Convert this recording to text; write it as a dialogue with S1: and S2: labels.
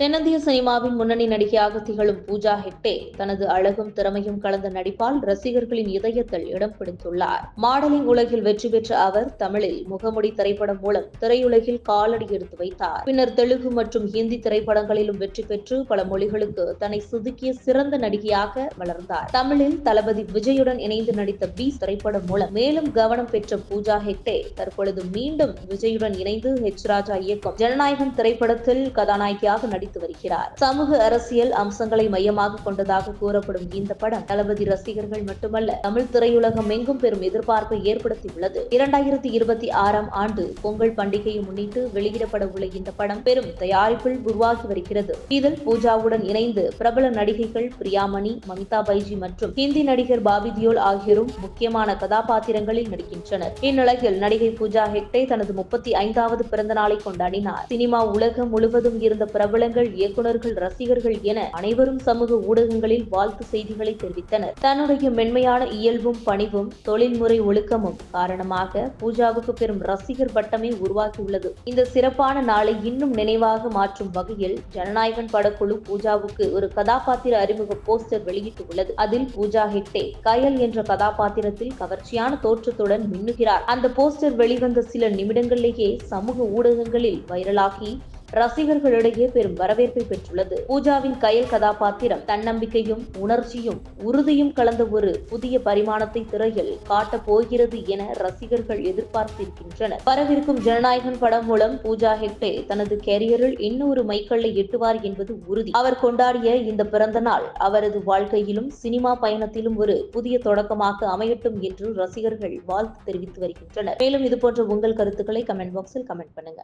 S1: தென்னிந்திய சினிமாவின் முன்னணி நடிகையாக திகழும் பூஜா ஹெக்டே தனது அழகும் திறமையும் கலந்த நடிப்பால் ரசிகர்களின் இதயத்தில் இடம் பிடித்துள்ளார். மாடலிங் உலகில் வெற்றி பெற்ற அவர் தமிழில் முகமுடி திரைப்படம் மூலம் திரையுலகில் காலடி எடுத்து வைத்தார். பின்னர் தெலுங்கு மற்றும் ஹிந்தி திரைப்படங்களிலும் வெற்றி பெற்று பல மொழிகளுக்கு தன்னை சுதுக்கிய சிறந்த நடிகையாக வளர்ந்தார். தமிழில் தளபதி விஜயுடன் இணைந்து நடித்த பி திரைப்படம் மூலம் மேலும் கவனம் பெற்ற பூஜா ஹெக்டே தற்பொழுது மீண்டும் விஜயுடன் இணைந்து ஹெச் ராஜா இயக்கம் ஜனநாயகம் திரைப்படத்தில் கதாநாயகியாக நடி நடித்து வருகிறார். சமூக அரசியல் அம்சங்களை மையமாக கொண்டதாக கூறப்படும் இந்த படம் தளபதி ரசிகர்கள் மட்டுமல்ல தமிழ் திரையுலகம் எங்கும் பெரும் எதிர்பார்ப்பை ஏற்படுத்தியுள்ளது. இரண்டாயிரத்தி இருபத்தி ஆறாம் ஆண்டு பொங்கல் பண்டிகையை முன்னிட்டு வெளியிடப்பட உள்ள இந்த படம் பெரும் தயாரிப்பில் உருவாகி வருகிறது. இதில் பூஜாவுடன் இணைந்து பிரபல நடிகைகள் பிரியாமணி மமிதா பைஜி மற்றும் ஹிந்தி நடிகர் பாபி தியோல் ஆகியோரும் முக்கியமான கதாபாத்திரங்களில் நடிக்கின்றனர். இந்நிலையில் நடிகை பூஜா ஹெக்டே தனது முப்பத்தி ஐந்தாவது பிறந்த நாளை கொண்டாடினார். சினிமா உலகம் முழுவதும் இருந்த நடிகர்கள் இயக்குநர்கள் ரசிகர்கள் என அனைவரும் சமூக ஊடகங்களில் வாழ்த்து செய்திகளை தெரிவித்தனர். தன்னுடைய மென்மையான இயல்பும் பணிவும் தொழில்முறை ஒழுக்கமும் காரணமாக பூஜாவுக்கு பெரும் ரசிகர் வட்டமே உருவாகியுள்ளது. இந்த சிறப்பான நாளை இன்னும் நினைவாக மாற்றும் வகையில் ஜனநாயகன் படக்குழு பூஜாவுக்கு ஒரு கதாபாத்திர அறிமுக போஸ்டர் வெளியிட்டுள்ளது. அதில் பூஜா ஹெக்டே கயல் என்ற கதாபாத்திரத்தில் கவர்ச்சியான தோற்றத்துடன் மின்னுகிறார். அந்த போஸ்டர் வெளிவந்த சில நிமிடங்களிலேயே சமூக ஊடகங்களில் வைரலாகி ரசிகர்களிடையே பெரும் வரவேற்பை பெற்றுள்ளது. பூஜாவின் கயல் கதாபாத்திரம் தன்னம்பிக்கையும் உணர்ச்சியும் உறுதியும் கலந்த ஒரு புதிய பரிமாணத்தை திரையில் காட்டப் போகிறது என ரசிகர்கள் எதிர்பார்த்திருக்கின்றனர். வரவிருக்கும் ஜனநாயகன் படம் மூலம் பூஜா ஹெக்டே தனது கேரியரில் இன்னொரு மைக்கல்லை எட்டுவார் என்பது உறுதி. அவர் கொண்டாடிய இந்த பிறந்த நாள் அவரது வாழ்க்கையிலும் சினிமா பயணத்திலும் ஒரு புதிய தொடக்கமாக அமையட்டும் என்று ரசிகர்கள் வாழ்த்து தெரிவித்து வருகின்றனர். மேலும் இதுபோன்ற உங்கள் கருத்துக்களை கமெண்ட் பாக்ஸில் கமெண்ட் பண்ணுங்க.